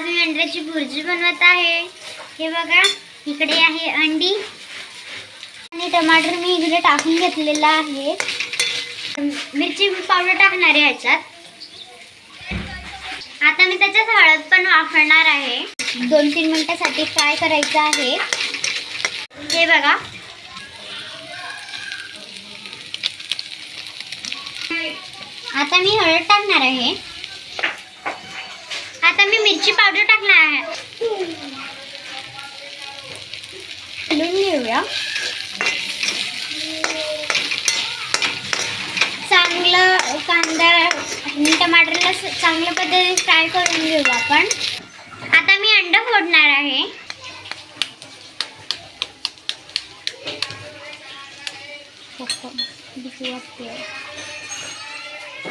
आज मी अंड्याची भुर्जी बनवत आहे. हे बघा इकडे आहे अंडी. आणि टमाटर मी इकडे टाकून घेतलेला आहे. मिरची पावडर टाकणार आहे ह्याच्यात. आता मी त्याच्यात हळद पण वापरणार आहे. दोन तीन मिनिटासाठी फ्राय करायचं आहे. हे बघा. आता मी हळद टाकणार आहे. आता मी मिरची पावडर टाकणार आहे. घेऊया चांगलं कांदा आणि टमाटरला चांगल्या पद्धतीने फ्राय करून घेऊ आपण. आता मी अंड फोडणार आहे.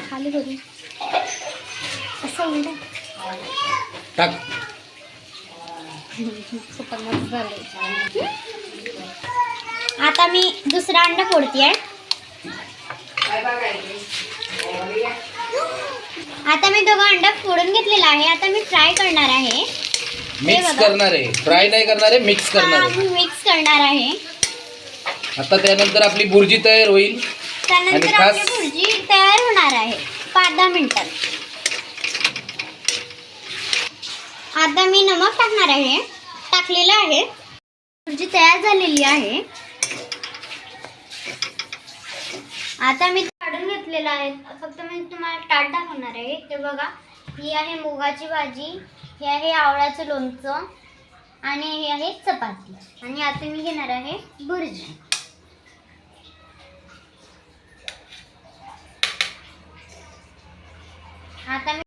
खाली करू. असं टाक. आता मी दुसरा अंडा फोडते आता मी दोघं अंडा फोडून घेतलेला आहे. आता मी फ्राय करणार आहे. मिक्स. करणार आहे. फ्राय नाही करणार आहे मिक्स करणार आहे. मी मिक्स करणार आहे. आता त्यानंतर आपली भुर्जी तयार होईल. त्यानंतर आपली भुर्जी तयार होणार आहे. पाच दहा मिनिटात आता मी नमक टाकणार आहे. टाकलेलं आहे. भुर्जी तयार झालेली आहे. आता मी काढून घेतलेलं आहे. फक्त मी तुम्हाला ताट दाखवणार आहे. ते बघा ही आहे मुगाची भाजी हे आहे आवळ्याचं लोणचं आणि हे आहे चपाती. आणि आता मी घेणार आहे भुर्जी.